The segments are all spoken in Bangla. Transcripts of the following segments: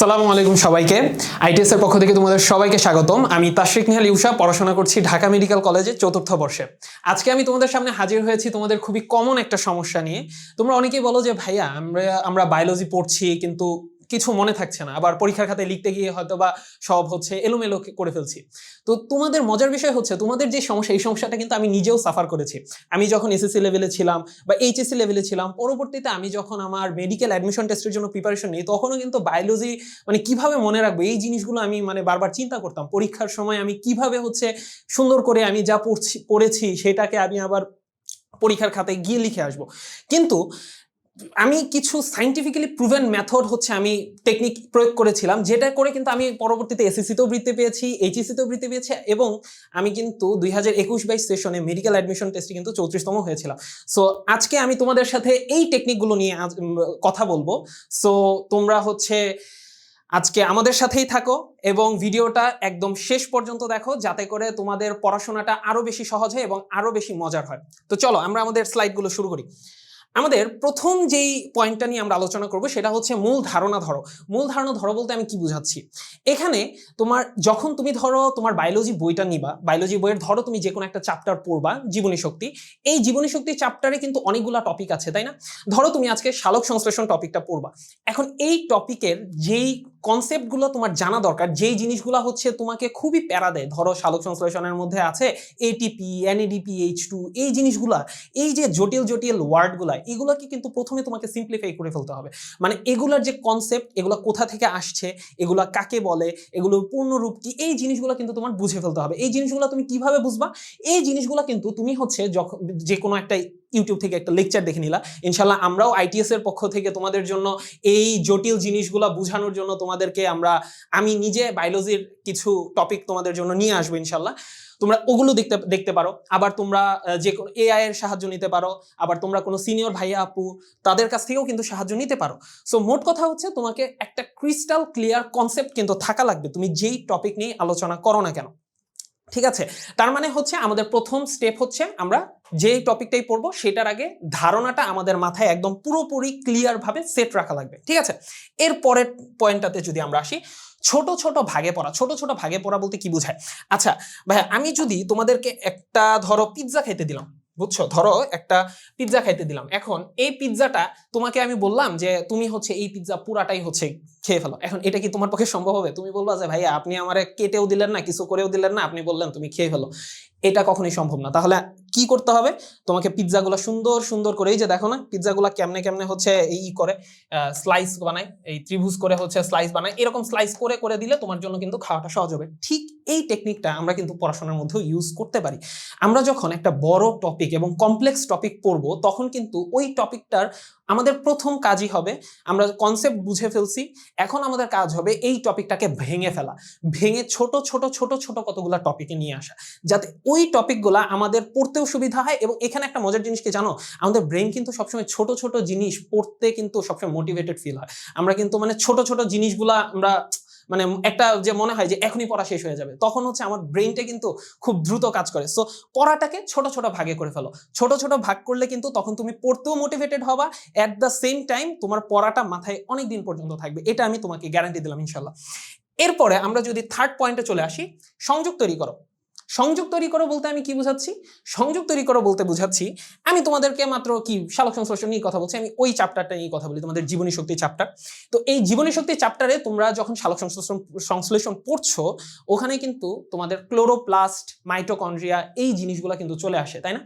আসসালামু আলাইকুম সবাইকে। আইটিএস এর পক্ষ থেকে তোমাদের সবাইকে স্বাগতম। আমি তাশরিক নিহাল ইউসা, পড়াশোনা করছি ঢাকা মেডিকেল কলেজে চতুর্থ বর্ষে। আজকে আমি তোমাদের সামনে হাজির হয়েছি তোমাদের খুবই কমন একটা সমস্যা নিয়ে। তোমরা অনেকেই বলো যে, ভাইয়া, আমরা আমরা বায়োলজি পড়ছি, কিন্তু কিছু মনে থাকছে না। আবার পরীক্ষার খাতে লিখতে গিয়ে হয়তো বা সব হচ্ছে এলোমেলো করে ফেলছি। তো তোমাদের মজার বিষয় হচ্ছে, তোমাদের যে সমস্যা, এই সমস্যাটা কিন্তু আমি নিজেও সাফার করেছি। আমি যখন এসএসসি লেভেলে ছিলাম বা এইচএসসি লেভেলে ছিলাম, পরবর্তীতে আমি যখন আমার মেডিকেল অ্যাডমিশন টেস্টের জন্য প্রিপারেশন নিই, তখনও কিন্তু বায়োলজি মানে কীভাবে মনে রাখব, এই জিনিসগুলো আমি মানে বারবার চিন্তা করতাম। পরীক্ষার সময় আমি কীভাবে হচ্ছে সুন্দর করে আমি যা পড়ছি, পড়েছি, সেটাকে আমি আবার পরীক্ষার খাতে গিয়ে লিখে আসব। কিন্তু আমি কিছু সাইন্টিফিক্যালি প্রুভেন মেথড হচ্ছে আমি টেকনিক প্রয়োগ করেছিলাম, যেটা করে কিন্তু আমি পরবর্তীতে এসএসসিতেও বৃত্তি পেয়েছি এইচএসসিতেও বৃত্তি পেয়েছি এবং আমি কিন্তু দুই হাজার একুশ বাইশ সেশনে মেডিকেল অ্যাডমিশন টেস্টে কিন্তু চৌত্রিশতম হয়েছিলাম। সো আজকে আমি তোমাদের সাথে এই টেকনিকগুলো নিয়ে কথা বলব। সো তোমরা হচ্ছে আজকে আমাদের সাথেই থাকো এবং ভিডিওটা একদম শেষ পর্যন্ত দেখো, যাতে করে তোমাদের পড়াশোনাটা আরও বেশি সহজ হয় এবং আরও বেশি মজার হয়। তো চলো, আমরা আমাদের স্লাইডগুলো শুরু করি। আমাদের প্রথম যেই পয়েন্টটা নিয়ে আমরা আলোচনা করব সেটা হচ্ছে মূল ধারণা ধরো। মূল ধারণা ধরো বলতে আমি কি বুঝাচ্ছি? এখানে তোমার যখন তুমি ধরো তোমার বায়োলজি বইটা নিবা বায়োলজি বইয়ের ধরো তুমি যে কোনো একটা চ্যাপ্টার পড়বা, জীবনী শক্তি, এই জীবনী শক্তি চ্যাপ্টারে কিন্তু অনেকগুলা টপিক আছে, তাই না? ধরো তুমি আজকে শালক সংশ্লেষণ টপিকটা পড়বা। এখন এই টপিকের যেই কনসেপ্টগুলো তোমার জানা দরকার। যেই জিনিসগুলো হচ্ছে তোমাকে খুবই প্যারা দেয়। ধরো শালক সংশ্লেষণের মধ্যে আছে এটিপি এনএডিপি এইচ টু এই জিনিসগুলা, এই যে জটিল জটিল ওয়ার্ডগুলা এগুলোকে কিন্তু প্রথমে তোমাকে সিম্পলিফাই করে ফেলতে হবে। মানে এগুলার যে কনসেপ্ট এগুলো কোথা থেকে আসছে, এগুলা কাকে বলে, এগুলোর পূর্ণরূপ কি, এই জিনিসগুলো কিন্তু তোমার বুঝে ফেলতে হবে। এই জিনিসগুলো তুমি কীভাবে বুঝবা? এই জিনিসগুলো কিন্তু তুমি হচ্ছে যখন যে কোনো একটা ইউটিউব থেকে একটা লেকচার দেখে নিলা। ইনশাল্লাহ আমরাও আইটিএস এর পক্ষ থেকে তোমাদের জন্য এই জটিল জিনিসগুলো বোঝানোর জন্য তোমাদেরকে আমরা, আমি নিজে বায়োলজির কিছু টপিক তোমাদের জন্য নিয়ে আসব ইনশাল্লাহ তোমরা ওগুলো দেখতে দেখতে পারো। আবার তোমরা যে কোনো এআই এর সাহায্য নিতে পারো। আবার তোমরা কোনো সিনিয়র ভাইয়া, আপু, তাদের কাছ থেকেও কিন্তু সাহায্য নিতে পারো। সো মোট কথা হচ্ছে তোমাকে একটা ক্রিস্টাল ক্লিয়ার কনসেপ্ট কিন্তু থাকা লাগবে। তুমি যেই টপিক নিয়ে আলোচনা করো না কেন। ঠিক আছে? তার মানে হচ্ছে আমাদের প্রথম স্টেপ হচ্ছে আমরা যে টপিকটাই পড়ব সেটার আগে ধারণাটা আমাদের মাথায় একদম পুরোপুরি ক্লিয়ার ভাবে সেট রাখা লাগবে। ঠিক আছে? এর পরের পয়েন্টটাতে যদি আমরা আসি, ছোট ছোট ভাগে পড়া, ছোট ছোট ভাগে পড়া বলতে কি বোঝায়? আচ্ছা ভাই আমি যদি তোমাদেরকে একটা ধরো পিৎজা খাইতে দিলাম, বুঝছ? ধরো একটা পিৎজা খাইতে দিলাম। এখন এই পিৎজাটা তোমাকে আমি বললাম যে তুমি হচ্ছে এই পিৎজা পুরাটাই হচ্ছে খেয়ে ফেলো। এখন এটা কি তোমার পক্ষে সম্ভব হবে? তুমি বলবা যে, ভাইয়া, আপনি আমারে কেটেও দিলেন না, কিছু করেও দিলেন না, আপনি বললেন তুমি খেয়ে ফেলো। এটা কখনোই সম্ভব না। তাহলে কি করতে হবে? তোমাকে পিৎজাগুলো সুন্দর সুন্দর করে এই যে দেখো না, পিৎজাগুলো কেমনে কেমনে হচ্ছে এই করে স্লাইস বানায়, এই ত্রিভুজ করে হচ্ছে স্লাইস বানায়, এরকম স্লাইস করে করে দিলে তোমার জন্য কিন্তু খাওয়াটা সহজ হবে। ঠিক এই টেকনিকটা আমরা কিন্তু পড়াশোনার মধ্যেও ইউজ করতে পারি। আমরা যখন একটা বড় টপিক এবং কমপ্লেক্স টপিক পড়ব, তখন কিন্তু ওই টপিকটার আমাদের প্রথম কাজই হবে, আমরা কনসেপ্ট বুঝে ফেলছি, এখন আমাদের কাজ হবে এই টপিকটাকে ভেঙে ফেলা। ভেঙে ছোট ছোট ছোট ছোট কতগুলো টপিকে নিয়ে আসা। যাতে ওই টপিকগুলা আমাদের পড়তেও সুবিধা হয় এবং এখানে একটা মজার জিনিসকে জানো? আমাদের ব্রেন কিন্তু সবসময় ছোট ছোট জিনিস পড়তে কিন্তু সবসময় মোটিভেটেড ফিল হয়। আমরা কিন্তু মানে ছোট ছোট জিনিসগুলা আমরা মানে একটা যে মনে হয় যে এখনই পড়া শেষ হয়ে যাবে, তখন হচ্ছে আমার ব্রেনটা কিন্তু খুব দ্রুত কাজ করে। সো পড়াটাকে ছোট ছোট ভাগে করে ফেলো। ছোট ছোট ভাগ করলে কিন্তু তখন তুমি পড়তেও মোটিভেটেড হবা অ্যাট দ্য সেম টাইম তোমার পড়াটা মাথায় অনেক দিন পর্যন্ত থাকবে। এটা আমি তোমাকে গ্যারান্টি দিলাম, ইনশাল্লাহ। এরপরে আমরা যদি থার্ড পয়েন্টে চলে আসি, সংযোগ তৈরি করো। সংযোগ তৈরি করো বলতে আমি কি বুঝাচ্ছি? সংযোগ তৈরি করো বলতে বুঝাচ্ছি, আমি তোমাদেরকে মাত্র কি শালক সংশ্লেষণ নিয়ে কথা বলছি, আমি ওই চ্যাপ্টারটা নিয়ে কথা বলি, তোমাদের জীবনী শক্তি চ্যাপ্টার তো এই জীবনী শক্তি চ্যাপ্টারে তোমরা যখন শালক সংশ্লেষণ সংশ্লেষণ পড়ছো, ওখানে কিন্তু তোমাদের ক্লোরোপ্লাস্ট মাইটোকন্ড্রিয়া এই জিনিসগুলো কিন্তু চলে আসে, তাই না?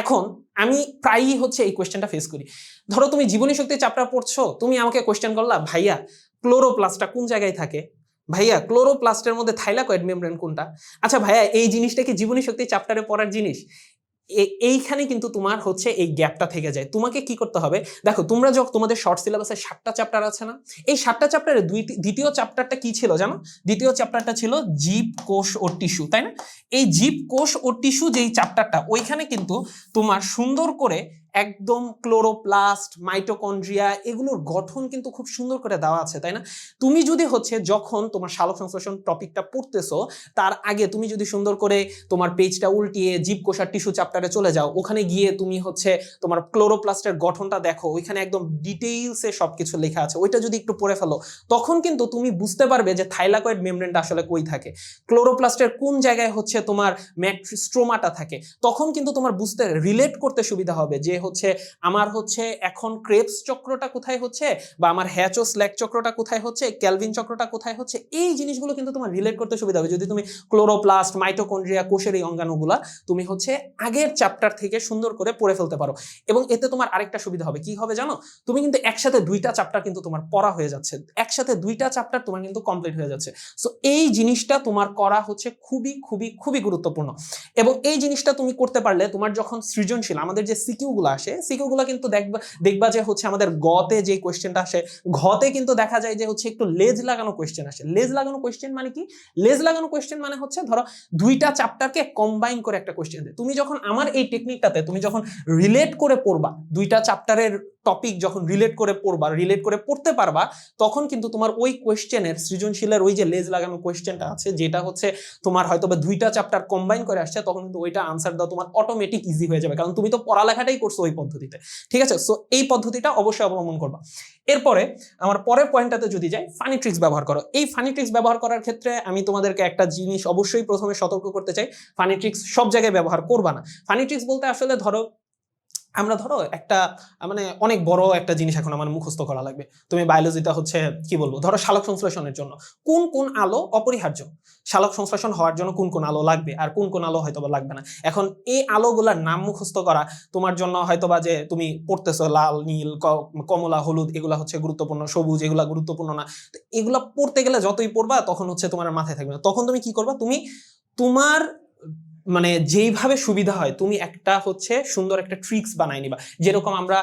এখন আমি প্রায়ই হচ্ছে এই কোয়েশ্চেনটা ফেস করি। ধরো তুমি জীবনী শক্তি চ্যাপ্টার পড়ছো, তুমি আমাকে কোয়েশ্চেন করলা, ভাইয়া ক্লোরোপ্লাস্টটা কোন জায়গায় থাকে? ভাইয়া ক্লোরোপ্লাস্টের মধ্যে থাইলাকয়েড মেমব্রেন কোনটা? আচ্ছা ভাইয়া, এই জিনিসটা কি জীবনী শক্তি চ্যাপ্টারে পড়ার জিনিস? এইখানে কিন্তু তোমার হচ্ছে এই গ্যাপটা থেকে যায়। তোমাকে কি করতে হবে? দেখো, তোমরা যখন, তোমাদের শর্ট সিলেবাসে সাতটা চ্যাপ্টার আছে না? এই সাতটা চ্যাপ্টারে দুই, দ্বিতীয় চ্যাপ্টারটা কি ছিল জানো? দ্বিতীয় চ্যাপ্টারটা ছিল জীব, কোষ ও টিস্যু তাই না? এই জীব, কোষ ও টিস্যু যেই চ্যাপ্টারটা ওইখানে কিন্তু তোমার সুন্দর করে একদম ক্লোরোপ্লাস্ট, মাইটোকন্ড্রিয়া এগুলোর গঠন কিন্তু খুব সুন্দর করে দেওয়া আছে, তাই না? তুমি যদি হচ্ছে যখন তোমার সালোক সংশ্লেষণ টপিকটা পড়তেছো, তার আগে তুমি যদি সুন্দর করে তোমার পেজটা উল্টিয়ে জীবকোষার টিস্যু চ্যাপ্টারে চলে যাও, ওখানে গিয়ে তুমি হচ্ছে তোমার ক্লোরোপ্লাস্টের গঠনটা দেখো, ওইখানে একদম ডিটেইলসে সব কিছু লেখা আছে, ওইটা যদি একটু পড়ে ফেলো, তখন কিন্তু তুমি বুঝতে পারবে যে থাইলাকয়েড মেমব্রেনটা আসলে কই থাকে। ক্লোরোপ্লাস্টের কোন জায়গায় হচ্ছে তোমার স্ট্রোমাটা থাকে, তখন কিন্তু তোমার বুঝতে রিলেট করতে সুবিধা হবে যে হচ্ছে, আমার হচ্ছে এখন ক্রেপস চক্রটা কোথায় হচ্ছে বা আমার হ্যাচো স্ল্যাক চক্রটা কোথায় হচ্ছে ক্যালভিন চক্রটা কোথায় হচ্ছে, এই জিনিসগুলো কিন্তু তোমার রিলেট করতে সুবিধা হবে। যদি তুমি ক্লোরোপ্লাস্ট মাইটোকন্ড্রিয়া কোষের এই অঙ্গাণুগুলা তুমি হচ্ছে আগের চ্যাপ্টার থেকে সুন্দর করে পড়ে ফেলতে পারো। এবং এতে তোমার আরেকটা সুবিধা হবে। কি হবে জানো? তুমি কিন্তু একসাথে দুইটা চ্যাপ্টার কিন্তু তোমার পড়া হয়ে যাচ্ছে। একসাথে দুইটা চ্যাপ্টার তোমার কিন্তু কমপ্লিট হয়ে যাচ্ছে। সো এই জিনিসটা তোমার করা হচ্ছে খুবই খুবই খুবই গুরুত্বপূর্ণ। এবং এই জিনিসটা তুমি করতে পারলে তোমার যখন সৃজনশীল, আমাদের যে সিকিউ গুলো আসে। সিকিউ গুলো কিন্তু দেখবা দেখবা যে হচ্ছে আমাদের গতে যে কোয়েশ্চেনটা আসে, ঘতে কিন্তু দেখা যায় যে হচ্ছে একটু লেজ লাগানো কোয়েশ্চেন আসে। লেজ লাগানো কোয়েশ্চেন মানে কি? লেজ লাগানো কোয়েশ্চেন মানে হচ্ছে ধরো দুইটা চ্যাপ্টারকে কম্বাইন করে একটা কোয়েশ্চেন দেয়। তুমি যখন আমার এই টেকনিকটাতে তুমি যখন রিলেট করে পড়বা, দুইটা চ্যাপ্টারের টপিক যখন রিলেট করে পড়বা রিলেট করে পড়তে পারবা, তখন কিন্তু তোমার ওই কোয়েশ্চেনের সৃজনশীলের ওই যে লেজ লাগানো কোয়েশ্চেনটা আছে, যেটা হচ্ছে তোমার হয়তো বা দুইটা চ্যাপ্টার কম্বাইন করে আসছে, তখন কিন্তু ওইটা আনসার দাও তোমার অটোমেটিক ইজি হয়ে যাবে। কারণ তুমি তো পড়ালেখাটাই করছ ওই পদ্ধতিতে। ঠিক আছে? সো এই পদ্ধতিটা অবশ্যই অবলম্বন করবা। এরপরে আমার পরের পয়েন্টটাতে যদি যাই ফানি ট্রিক্স ব্যবহার করো। এই ফানি ট্রিক্স ব্যবহার করার ক্ষেত্রে আমি তোমাদেরকে একটা জিনিস অবশ্যই প্রথমে সতর্ক করতে চাই ফানি ট্রিক্স সব জায়গায় ব্যবহার করবা না। ফানি ট্রিক্স বলতে আসলে ধরো আমরা ধরো একটা মানে অনেক বড় একটা জিনিস এখন আমার মুখস্থ করা লাগবে। তুমি বায়োলজিটা হচ্ছে, কি বলব? ধরো শালক সংশ্লেষণের জন্য। কোন কোন আলো অপরিহার্য? শালক সংশ্লেষণ হওয়ার জন্য কোন কোন আলো লাগবে? আর কোন কোন আলো হয়তো লাগবে না। এখন এই আলোগুলার নাম মুখস্থ করা তোমার জন্য হয়তো বা যে তুমি পড়তেছো লাল, নীল কমলা, হলুদ, এগুলা হচ্ছে গুরুত্বপূর্ণ। সবুজ, এগুলা গুরুত্বপূর্ণ না। এগুলা পড়তে গেলে যতই পড়বা, তখন হচ্ছে তোমার মাথায় থাকবে না। তখন তুমি কি করবা? তুমি তোমার মানে যেইভাবে সুবিধা হয়, তুমি একটা হচ্ছে সুন্দর একটা ট্রিক্স বানাই নিবা। যেরকম আমরা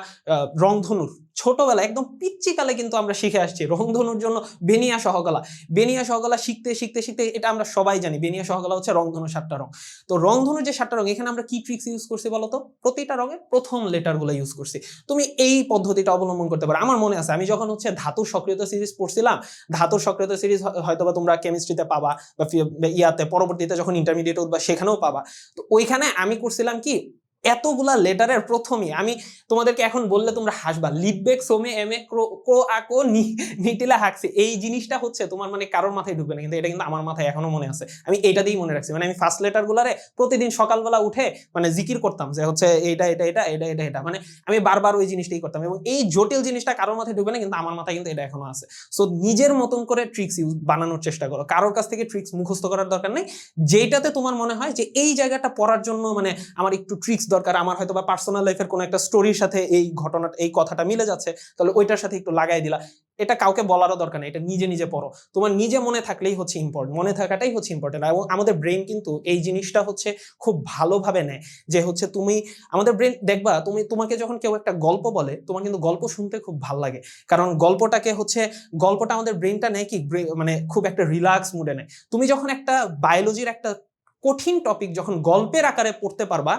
রংধনুর ছোটবেলা একদম পিচ্চিকালে কিন্তু আমরা শিখে আসছি রংধনুর জন্য বেনিয়া সহকলা। বেনিয়া সহকলা শিখতে শিখতে শিখতে এটা আমরা সবাই জানি। বেনিয়া সহকলা হচ্ছে রংধনু সাতটা রং। তো রংধনুর যে সাতটা রং, এখানে আমরা কি ট্রিক্স ইউজ করছি বলতো? প্রতিটা রঙের প্রথম লেটারগুলো ইউজ করছি। তুমি এই পদ্ধতিটা অবলম্বন করতে পারো। আমার মনে আছে, আমি যখন হচ্ছে ধাতুর সক্রিয়তা সিরিজ পড়ছিলাম, ধাতুর সক্রিয়তা সিরিজ হয়তো বা তোমরা কেমিস্ট্রিতে পাবা বা বা ইয়াতে, পরবর্তীতে যখন ইন্টারমিডিয়েট উঠবা সেখানেও পাবা। তো ওইখানে আমি করছিলাম কি এতগুলা লেটারের প্রথমে আমি তোমাদেরকে এখন বললে তোমরা হাসবা। লিডবেক সোমে, এম এ ক্রো আকো নিটিলা হাকছে এই জিনিসটা হচ্ছে তোমার মানে কারোর মাথায় ঢুকবে না, কিন্তু এটা কিন্তু আমার মাথায় এখনও মনে আছে। আমি এটা দিয়েই মনে রাখছি। মানে আমি ফার্স্ট লেটার গুলারে প্রতিদিন সকালবেলা উঠে মানে জিকির করতাম যে হচ্ছে এইটা এটা এটা এটা এটা এটা মানে আমি বারবার ওই জিনিসটাই করতাম এবং এই জটিল জিনিসটা কারোর মাথায় ঢুকবে না, কিন্তু আমার মাথায় কিন্তু এটা এখনও আছে। সো নিজের মতন করে ট্রিক্স ইউজ বানানোর চেষ্টা করো। কারোর কাছ থেকে ট্রিক্স মুখস্থ করার দরকার নেই। যেটাতে তোমার মনে হয় যে এই জায়গাটা পড়ার জন্য মানে আমার একটু ট্রিক্স দরকার। আমার হয়তো বা পার্সোনাল লাইফের কোনো একটা স্টোরির সাথে এই ঘটনা এই কথাটা মিলে যাচ্ছে, তাহলে ওইটার সাথে একটু লাগাই দিলা। এটা কাউকে বলারও দরকার নেই এটা নিজে নিজে পড়ো। তোমার নিজে মনে থাকলেই হচ্ছে ইম্পর্টেন্ট মনে থাকাটাই হচ্ছে ইম্পর্টেন্ট এবং আমাদের ব্রেন কিন্তু এই জিনিসটা হচ্ছে খুব ভালোভাবে নেয় যে হচ্ছে তুমি, আমাদের ব্রেন দেখবা তুমি, তোমাকে যখন কেউ একটা গল্প বলে, তোমার কিন্তু গল্প শুনতে খুব ভালো লাগে। কারণ গল্পটাকে হচ্ছে, গল্পটা আমাদের ব্রেনটা নেয় কি মানে খুব একটা রিল্যাক্স মুডে নেয়। তুমি যখন একটা বায়োলজির একটা কঠিন টপিক যখন গল্পের আকারে পড়তে পারবা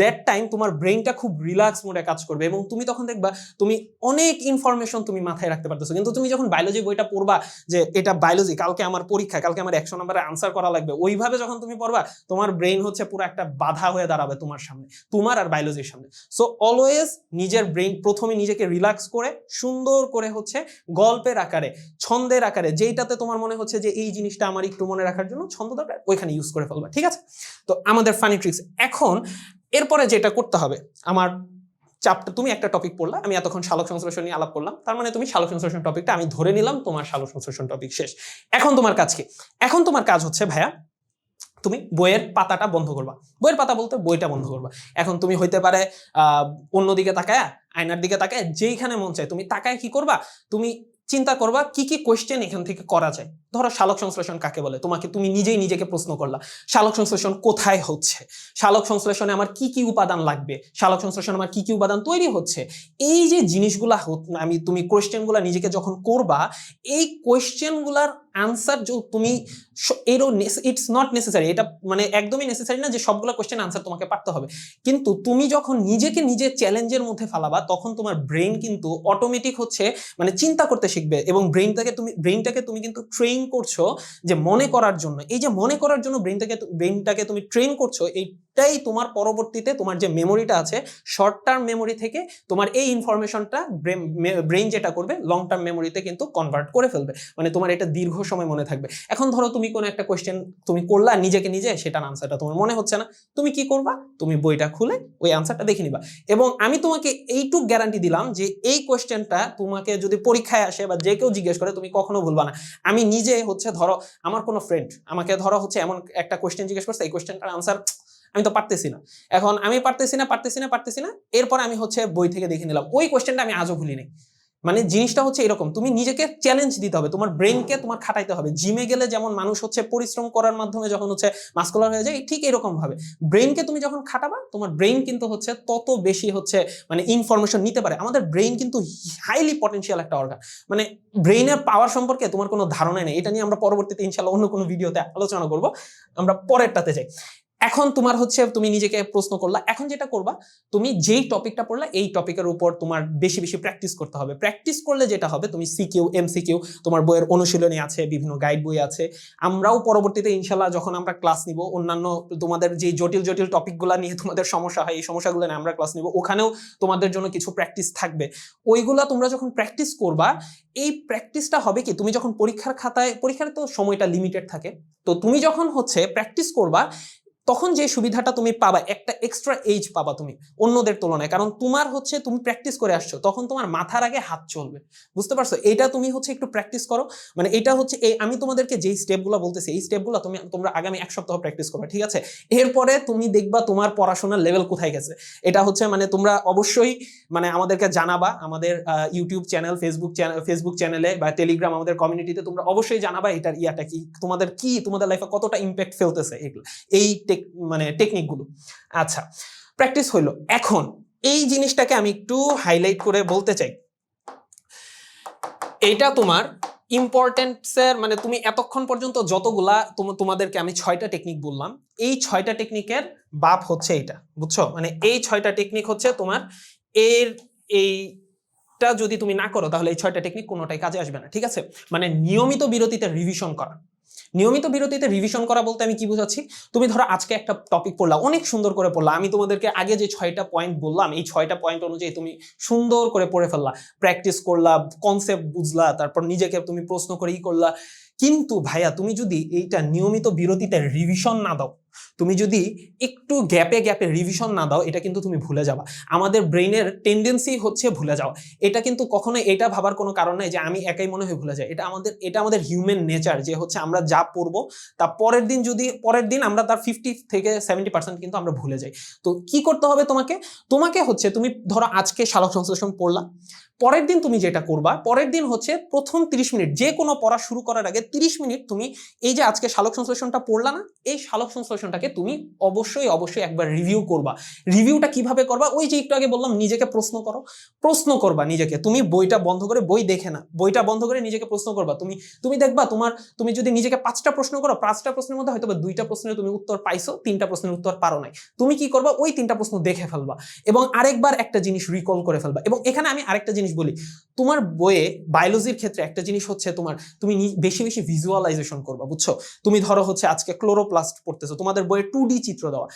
দ্যাট টাইম তোমার ব্রেনটা খুব রিল্যাক্স মোডে কাজ করবে এবং তুমি তখন দেখবা তুমি অনেক ইনফরমেশন তুমি মাথায় রাখতে পারতেছো। কিন্তু তুমি যখন বায়োলজি বইটা পড়বা যে এটা বায়োলজি কালকে আমার পরীক্ষা, কালকে আমার একশো নম্বরে আনসার করা লাগবে, ওইভাবে যখন তুমি পড়বা, তোমার ব্রেন হচ্ছে পুরো একটা বাধা হয়ে দাঁড়াবে তোমার সামনে, তোমার আর বায়োলজির সামনে। সো অলওয়েজ নিজের ব্রেন প্রথমে নিজেকে রিল্যাক্স করে, সুন্দর করে হচ্ছে গল্পের আকারে, ছন্দের আকারে, যেইটাতে তোমার মনে হচ্ছে যে এই জিনিসটা আমার একটু মনে রাখার জন্য ছন্দ দরকার ওইখানে ইউজ করে ফেলবা, ঠিক আছে? তো আমাদের ফানি ট্রিক্স এখন এরপরে যেটা করতে হবে, আমার চাপটা তুমি একটা টপিক পড়লা, আমি এতক্ষণ শালক সংশ্লেষণ নিয়ে আলাপ করলাম, তার মানে তুমি শালক সংশ্লেষণ টপিকটা আমি ধরে নিলাম, তোমার শালক সংশ্লেষণ টপিক শেষ। এখন তোমার কাজ কি? এখন তোমার কাজ হচ্ছে, ভাইয়া, তুমি বইয়ের পাতাটা বন্ধ করবা। বইয়ের পাতা বলতে বইটা বন্ধ করবা। এখন তুমি হইতে পারে অন্যদিকে তাকায়, আয়নার দিকে তাকায়, যেইখানে মন চায়, তুমি তাকায় কি করবা? তুমি চিন্তা করবা কি কি কোয়েশ্চেন এখান থেকে করা যায়। ধরো শালক সংশ্লেষণ কাকে বলে? তোমাকে তুমি নিজেই নিজেকে প্রশ্ন করলা, শালক সংশ্লেষণ কোথায় হচ্ছে? শালক সংশ্লেষণে আমার কি কি উপাদান লাগবে? শালক সংশ্লেষণ আমার কি কি উপাদান তৈরি হচ্ছে? এই যে জিনিসগুলা আমি তুমি কোয়েশ্চেনগুলা নিজেকে যখন করবা, এই কোয়েশ্চেনগুলার আনসার তুমি এরও ইটস নট নেসেসারি এটা মানে একদমই নেসেসারি না যে সবগুলো কোয়েশ্চেন আনসার তোমাকে পারতে হবে। কিন্তু তুমি যখন নিজেকে নিজে চ্যালেঞ্জের মধ্যে ফালাবা, তখন তোমার ব্রেন কিন্তু অটোমেটিক হচ্ছে মানে চিন্তা করতে শিখবে এবং ব্রেনটাকে তুমি ব্রেনটাকে তুমি কিন্তু ট্রেন করছ যে মনে করার জন্য। এই যে মনে করার জন্য ব্রেনটাকে ব্রেনটাকে তুমি ট্রেন করছ এইটাই তোমার পরবর্তীতে তোমার যে মেমোরিটা আছে শর্ট টার্ম মেমোরি থেকে তোমার এই ইনফরমেশনটা ব্রেন যেটা করবে লং টার্ম মেমোরিতে কিন্তু কনভার্ট করে ফেলবে। মানে তোমার এটা দীর্ঘ সময় মনে থাকবে। এখন ধরো তুমি কোনো একটা কোয়েশ্চেন তুমি করলা, নিজেকে নিজে, সেটার আনসারটা তোমার মনে হচ্ছে না। তুমি কি করবা? তুমি বইটা খুলে ওই আনসারটা দেখে নিবা। এবং আমি তোমাকে এইটুক গ্যারান্টি দিলাম যে এই কোয়েশ্চেনটা তোমাকে যদি পরীক্ষায় আসে বা যে কেউ জিজ্ঞেস করে, তুমি কখনো ভুলবা না। আমি নিজে হচ্ছে ধরো, আমার কোনো ফ্রেন্ড আমাকে ধরো হচ্ছে এমন একটা কোয়েশ্চেন জিজ্ঞেস করছে, এই কোয়েশ্চেনটার আনসার আমি তো পারতেছি না। এখন আমি পারতেছি না পারতেছি না পারতেছি না, এরপর আমি হচ্ছে বই থেকে দেখে নিলাম। ওই কোয়েশ্চেনটা আমি আজও ভুলি নাই। মানে জিনিসটা হচ্ছে এরকম, তুমি নিজেকে চ্যালেঞ্জ দিতে হবে, তোমার ব্রেনকে তোমার খাটাইতে হবে। জিমে গেলে যেমন মানুষ হচ্ছে পরিশ্রম করার মাধ্যমে যখন হচ্ছে মাস্কুলার হয়ে যায়, ঠিক এরকম ভাবে। ব্রেনকে তুমি যখন খাটাবা, তোমার ব্রেন কিন্তু হচ্ছে তত বেশি হচ্ছে মানে ইনফরমেশন নিতে পারে। আমাদের ব্রেন কিন্তু হাইলি পটেনশিয়াল একটা অর্গান মানে ব্রেইনের পাওয়ার সম্পর্কে তোমার কোনো ধারণা নেই। এটা নিয়ে আমরা পরবর্তীতে ইনশাল্লাহ অন্য কোনো ভিডিওতে আলোচনা করব। আমরা পরেরটাতে যাই। এখন তোমার হচ্ছে তুমি নিজেকে প্রশ্ন করলা, এখন যেটা করবা, তুমি যেই টপিকটা পড়লা, এই টপিকের উপর তোমার বেশি বেশি প্র্যাকটিস করতে হবে। প্র্যাকটিস করলে যেটা হবে, তুমি সিকিউ এমসিকিউ তোমার বইয়ের অনুশীলনী আছে, বিভিন্ন গাইড বই আছে। আমরাও পরবর্তীতে ইনশাল্লাহ যখন আমরা ক্লাস নিব, অন্যান্য তোমাদের যে জটিল জটিল টপিকগুলো নিয়ে তোমাদের সমস্যা হয়, এই সমস্যাগুলো নিয়ে আমরা ক্লাস নিব, ওখানেও তোমাদের জন্য কিছু প্র্যাকটিস থাকবে। ওইগুলা তোমরা যখন প্র্যাকটিস করবা, এই প্র্যাকটিসটা হবে কি, তুমি যখন পরীক্ষার খাতায়, পরীক্ষার তো সময়টা লিমিটেড থাকে, তো তুমি যখন হচ্ছে প্র্যাকটিস করবা তখন যে সুবিধাটা তুমি পাবা, একটা এক্সট্রা এজ পাবা তুমি অন্যদের তুলনায়। কারণ তোমার হচ্ছে তুমি প্র্যাকটিস করে আসছো, তখন তোমার মাথার আগে হাত চলবে। বুঝতে পারছ? এটা তুমি হচ্ছে একটু প্র্যাকটিস করো। মানে এটা হচ্ছে এই আমি তোমাদেরকে যেই স্টেপগুলো বলতেছি, এই স্টেপগুলো তুমি, তোমরা আগামী এক সপ্তাহ প্র্যাকটিস করবে, ঠিক আছে? এরপরে তুমি দেখবা তোমার পড়াশোনার লেভেল কোথায় গেছে। এটা হচ্ছে মানে তোমরা অবশ্যই মানে আমাদেরকে জানাবা, আমাদের YouTube channel Facebook channel Facebook চ্যানেলে বা টেলিগ্রাম আমাদের কমিউনিটিতে তোমরা অবশ্যই জানাবা এটার ইয়াটা কি, তোমাদের কি, তোমাদের লাইফে কতটা ইম্প্যাক্ট ফেলতেছে এগুলো। এই মানে টেকনিকগুলো আচ্ছা প্র্যাকটিস হইল। এখন এই জিনিসটাকে আমি একটু হাইলাইট করে বলতে চাই। এইটা তোমার ইম্পর্টেন্সের মানে তুমি এতক্ষণ পর্যন্ত যতগুলা তোমাদেরকে আমি ছয়টা টেকনিক বললাম, এই ছয়টা টেকনিকের বাপ হচ্ছে এটা বুঝছ? মানে এই ছয়টা টেকনিক হচ্ছে তোমার এর, এইটা যদি তুমি না করো, তাহলে এই ছয়টা টেকনিক কোনোটাই কাজে আসবে না, ঠিক আছে? মানে নিয়মিত বিরতিতে রিভিশন করা। নিয়মিত বিরতিতে রিভিশন করা বলতে আমি কি বুঝাচ্ছি? তুমি ধরো আজকে একটা টপিক পড়লা, অনেক সুন্দর করে পড়লা। আমি তোমাদেরকে আগে যে ছয়টা পয়েন্ট বললাম, এই ছয়টা পয়েন্ট অনুযায়ী তুমি সুন্দর করে পড়ে ফেললা। প্র্যাকটিস করলা কনসেপ্ট বুঝলা, তারপর নিজেকে তুমি প্রশ্ন করে ই করলা। কিন্তু ভাইয়া, তুমি যদি এইটা নিয়মিত বিরতিতে রিভিশন না দাও তুমি যদি একটু গ্যাপে গ্যাপে রিভিশন না দাও, এটা কিন্তু তুমি ভুলে যাবা। আমাদের ব্রেইনের টেন্ডেন্সি হচ্ছে ভুলে যাওয়া। এটা কিন্তু কখনো এটা ভাবার কোনো কারণ নাই যে আমি একাই মনে হয় ভুলে যাই। এটা আমাদের এটা আমাদের হিউম্যান নেচার যে হচ্ছে আমরা যা পড়ব, তা পরের দিন যদি, পরের দিন আমরা তার ফিফটি থেকে সেভেন্টি পার্সেন্ট কিন্তু আমরা ভুলে যাই। তো কি করতে হবে তোমাকে? তোমাকে হচ্ছে, তুমি ধরো আজকে সালোক সংশ্লেষণ পড়লা। পরের দিন তুমি যেটা করবা, পরের দিন হচ্ছে প্রথম 30 মিনিট, যে কোনো পড়া শুরু করার আগে 30 মিনিট তুমি এই যে আজকে সালোক সংশ্লেষণটা পড়লা না, এই সালোক সংশ্লেষণটাকে তুমি অবশ্যই অবশ্যই একবার রিভিউ করবা। রিভিউটা কীভাবে করবা? ওই যে একটু আগে বললাম, নিজেকে প্রশ্ন করো। প্রশ্ন করবা নিজেকে। তুমি বইটা বন্ধ করে বই দেখে না। বইটা বন্ধ করে নিজেকে প্রশ্ন করবা। তুমি তুমি দেখবা তোমার, তুমি যদি নিজেকে পাঁচটা প্রশ্ন করো, পাঁচটা প্রশ্নের মধ্যে হয়তো বা দুইটা প্রশ্নের তুমি উত্তর পাইছো, তিনটা প্রশ্নের উত্তর পারো নাই। তুমি কি করবা? ওই তিনটা প্রশ্ন দেখে ফেলবা। এবং আরেকবার একটা জিনিস রিকল করে ফেলবা। এবং এখানে আমি আরেকটা জিনিস বলি, তোমার বইয়ে বায়োলজির ক্ষেত্রে একটা জিনিস হচ্ছে তোমার, তুমি বেশি বেশি ভিজুয়ালাইজেশন করবা, বুঝছ? তুমি ধরো হচ্ছে আজকে ক্লোরোপ্লাস্ট পড়তেছো, তোমাদের বইয়ে টু ডি চিত্র দেওয়া।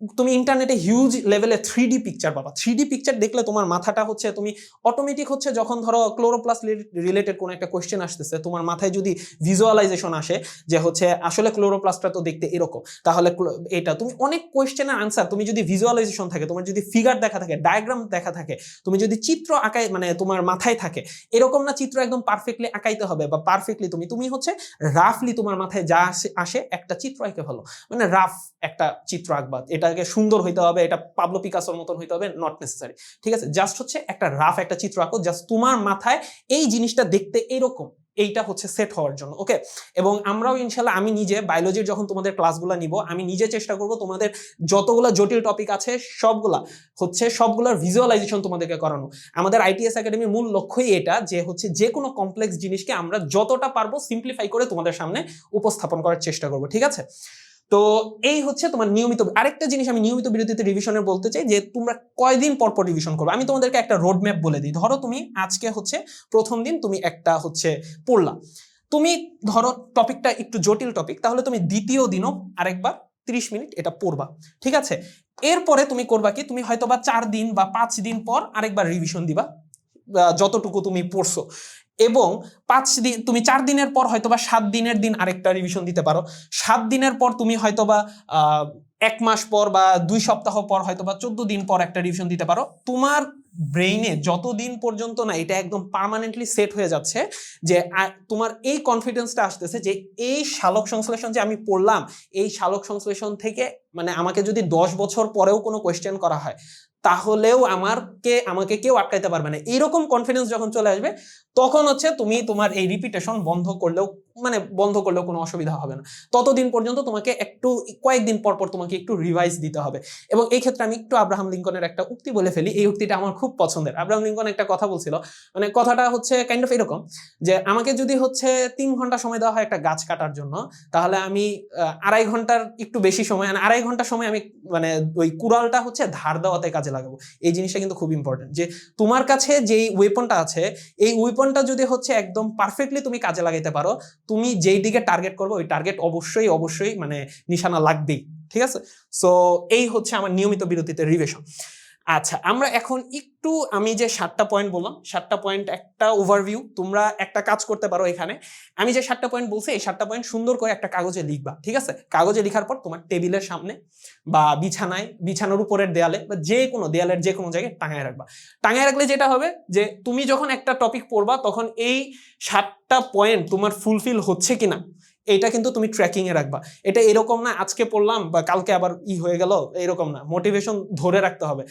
তুমি ইন্টারনেটে হিউজ লেভেলে থ্রি ডি পিকচার পাবা। থ্রি ডি পিকচার দেখলে তোমার মাথাটা হচ্ছে, তুমি অটোমেটিক হচ্ছে যখন ধরো ক্লোরোপ্লাস রিলেটেড কোনো একটা কোয়েশ্চেন আসতেছে, তোমার মাথায় যদি ভিজুয়ালাইজেশন আসে যে হচ্ছে আসলে ক্লোরোপ্লাস্টটা তো দেখতে এরকম, তাহলে এটা, তুমি অনেক কোয়েশ্চেনের আনসার তুমি যদি ভিজুয়ালাইজেশন থাকে, তোমার যদি ফিগার দেখা থাকে ডায়াগ্রাম দেখা থাকে, তুমি যদি চিত্র আঁকায় মানে তোমার মাথায় থাকে, এরকম না চিত্র একদম পারফেক্টলি আঁকাইতে হবে বা পারফেক্টলি তুমি তুমি হচ্ছে রাফলি তোমার মাথায় যা আসে- একটা চিত্র আঁকে ভালো মানে রাফ একটা চিত্র আঁকবা এটাকে সুন্দর হইতে হবে, এটা পাবলো পিকাসোর মতন হইতে হবে নট নেসেসারি ঠিক আছে? জাস্ট হচ্ছে একটা রাফ একটা চিত্র আঁকো জাস্ট তোমার মাথায় এই জিনিসটা দেখতে এরকম, এইটা হচ্ছে সেট হওয়ার জন্য ওকে এবং আমরাও ইনশাল্লাহ, আমি নিজে বায়োলজির যখন তোমাদের ক্লাসগুলো নিব, আমি নিজে চেষ্টা করব তোমাদের যতগুলো জটিল টপিক আছে, সবগুলা হচ্ছে সবগুলোর ভিজুয়ালাইজেশন তোমাদেরকে করানো। আমাদের আইটিএস একাডেমির মূল লক্ষ্যই এটা, যে হচ্ছে যে কোনো কমপ্লেক্স জিনিসকে আমরা যতটা পারব সিম্পলিফাই করে তোমাদের সামনে উপস্থাপন করার চেষ্টা করব, ঠিক আছে? তো এই হচ্ছে তোমার নিয়মিত, আরেকটা জিনিস আমি নিয়মিত বিরতিতে রিভিশনের বলতে চাই যে তোমরা কয়দিন পর পর রিভিশন করবে? আমি তোমাদেরকে একটা রোড ম্যাপ বলে দিই। ধরো তুমি আজকে হচ্ছে প্রথম দিন তুমি একটা হচ্ছে পড়লা। তুমি ধরো টপিকটা একটু জটিল টপিক তাহলে তুমি দ্বিতীয় দিনও আরেকবার তিরিশ মিনিট এটা পড়বা। ঠিক আছে? এরপরে তুমি করবা কি? তুমি হয়তো বা চার দিন বা পাঁচ দিন পর আরেকবার রিভিশন দিবা যতটুকু তুমি পড়ছো। এবং পাঁচ দিন তুমি চার দিনের পর হয়তো বা সাত দিনের দিন আরেকটা রিভিশন দিতে পারো। সাত দিনের পর তুমি হয়তো বা আহ, এক মাস পর বা দুই সপ্তাহ পর হয়তো বা চোদ্দ দিন পর একটা রিভিশন দিতে পারো। তোমার ব্রেইনে যতদিন পর্যন্ত না এটা একদম পার্মানেন্টলি সেট হয়ে যাচ্ছে যে তোমার এই কনফিডেন্সটা আসতেছে যে এই শালক সংশ্লেষণ যে আমি পড়লাম এই শালক সংশ্লেষণ থেকে মানে আমাকে যদি দশ বছর পরেও কোনো কোয়েশ্চেন করা হয়, তাহলেও আমারকে, আমাকে কেউ আটকাইতে পারবে না। এইরকম কনফিডেন্স যখন চলে আসবে, তখন হচ্ছে তুমি তোমার এই রিপিটেশন বন্ধ করলেও মানে বন্ধ করলেও কোনো অসুবিধা হবে না। ততদিন পর্যন্ত তোমাকে একটু, কয়েকদিন পর পর তোমাকে একটু রিভাইজ দিতে হবে। এবং এই ক্ষেত্রে আমি একটু আব্রাহাম লিঙ্কনের একটা উক্তি বলে ফেলি। এই উক্তিটা আমার খুব পছন্দের। আব্রাহাম লিঙ্কন একটা কথা বলছিল মানে কথাটা হচ্ছে কাইন্ড অফ এরকম, যে আমাকে যদি হচ্ছে তিন ঘণ্টা সময় দেওয়া হয় একটা গাছ কাটার জন্য, তাহলে আমি আড়াই ঘণ্টার একটু বেশি সময় মানে আড়াই ঘণ্টা সময় আমি মানে ওই কুড়ালটা হচ্ছে ধার দেওয়াতে কাজে লাগাবো। এই জিনিসটা কিন্তু খুব ইম্পর্টেন্ট যে তোমার কাছে যেই ওয়েপনটা আছে, এই ওয়েপনটা যদি হচ্ছে একদম পারফেক্টলি তুমি কাজে লাগাইতে পারো, তুমি যেই দিকে টার্গেট করবে, ওই টার্গেট অবশ্যই অবশ্যই মানে নিশানা লাগবেই, ঠিক আছে? সো এই হচ্ছে আমার নিয়মিত বিরতিতে রিভিশন আচ্ছা আমরা এখন একটু, আমি যে সাতটা পয়েন্ট বললাম, সাতটা পয়েন্ট একটা ওভারভিউ তোমরা একটা কাজ করতে পারো এখানে। আমি যে সাতটা পয়েন্ট বলছি, এই সাতটা পয়েন্ট সুন্দর করে একটা কাগজে লিখবা, ঠিক আছে? কাগজে লিখার পর তোমার টেবিলের সামনে বা বিছানায়, বিছানার উপরের দেয়ালে বা যে কোনো দেয়ালের যে কোনো জায়গায় টাঙায় রাখবা। টাঙায় রাখলে যেটা হবে যে, তুমি যখন একটা টপিক পড়বা, তখন এই সাতটা পয়েন্ট তোমার ফুলফিল হচ্ছে কিনা, এটা কিন্তু তুমি ট্র্যাকিং এ রাখবা। এটা এরকম না, আজকে পড়লাম বা কালকে আবার ই হয়ে গেল, এরকম না। মোটিভেশন ধরে রাখতে হবে।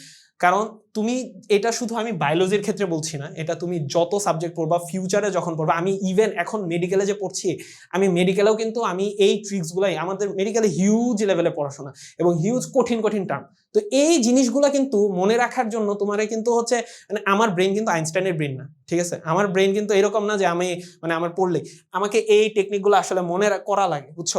কারণ তুমি এটা শুধু আমি বায়োলজির ক্ষেত্রে বলছি না, এটা তুমি যত সাবজেক্ট পড়বা ফিউচারে যখন পড়বা, আমি ইভেন এখন মেডিকেলে যে পড়ছি, আমি মেডিকেলেও কিন্তু আমি এই ট্রিক্সগুলাই আমাদের মেডিকেলে হিউজ লেভেলে পড়াশোনা এবং হিউজ কঠিন কঠিন টার্ম তো এই জিনিসগুলো কিন্তু মনে রাখার জন্য তোমার কিন্তু হচ্ছে মানে আমার ব্রেন কিন্তু আইনস্টাইনের ব্রেন না, ঠিক আছে? আমার ব্রেন কিন্তু এরকম না যে আমি মানে আমার পড়লে আমাকে এই টেকনিকগুলো আসলে মনে করা লাগে, বুঝছ?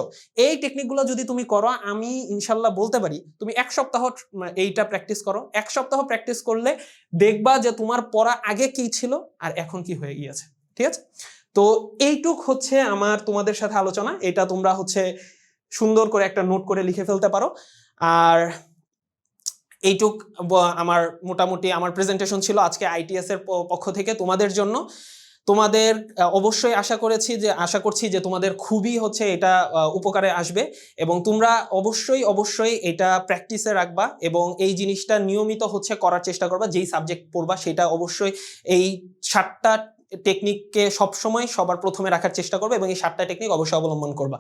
এই টেকনিকগুলো যদি তুমি করো, আমি ইনশাল্লাহ বলতে পারি, তুমি এক সপ্তাহ মানে এইটা প্র্যাকটিস করো, এক সপ্তাহ প্র্যাকটিস করলে দেখবা যে তোমার পড়া আগে কি ছিল আর এখন কি হয়ে গিয়েছে, ঠিক আছে? তো এইটুক হচ্ছে আমার তোমাদের সাথে আলোচনা। এটা তোমরা হচ্ছে সুন্দর করে একটা নোট করে লিখে ফেলতে পারো। আর এইটুক আমার মোটামুটি আমার প্রেজেন্টেশন ছিল আজকে আইটিএস এর পক্ষ থেকে তোমাদের জন্য। তোমাদের অবশ্যই আশা করেছি যে, আশা করছি যে তোমাদের খুবই হচ্ছে এটা উপকারে আসবে এবং তোমরা অবশ্যই অবশ্যই এটা প্র্যাকটিসে রাখবা এবং এই জিনিসটা নিয়মিত হচ্ছে করার চেষ্টা করবা, যেই সাবজেক্ট পড়বা সেটা অবশ্যই এই সাতটা টেকনিককে সবসময় সবার প্রথমে রাখার চেষ্টা করবে এবং এই সাতটা টেকনিক অবশ্যই অবলম্বন করবা।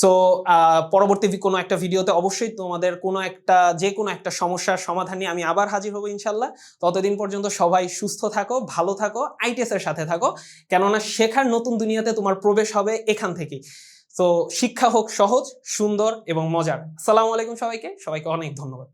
সো পরবর্তী কোনো একটা ভিডিওতে অবশ্যই তোমাদের কোনো একটা, যে কোনো একটা সমস্যার সমাধান নিয়ে আমি আবার হাজির হব ইনশাল্লাহ। ততদিন পর্যন্ত সবাই সুস্থ থাকো, ভালো থাকো, আইটিএস এর সাথে থাকো। কেননা শেখার নতুন দুনিয়াতে তোমার প্রবেশ হবে এখান থেকে তো শিক্ষা হোক সহজ, সুন্দর এবং মজার। সালাম আলাইকুম সবাইকে। সবাইকে অনেক ধন্যবাদ।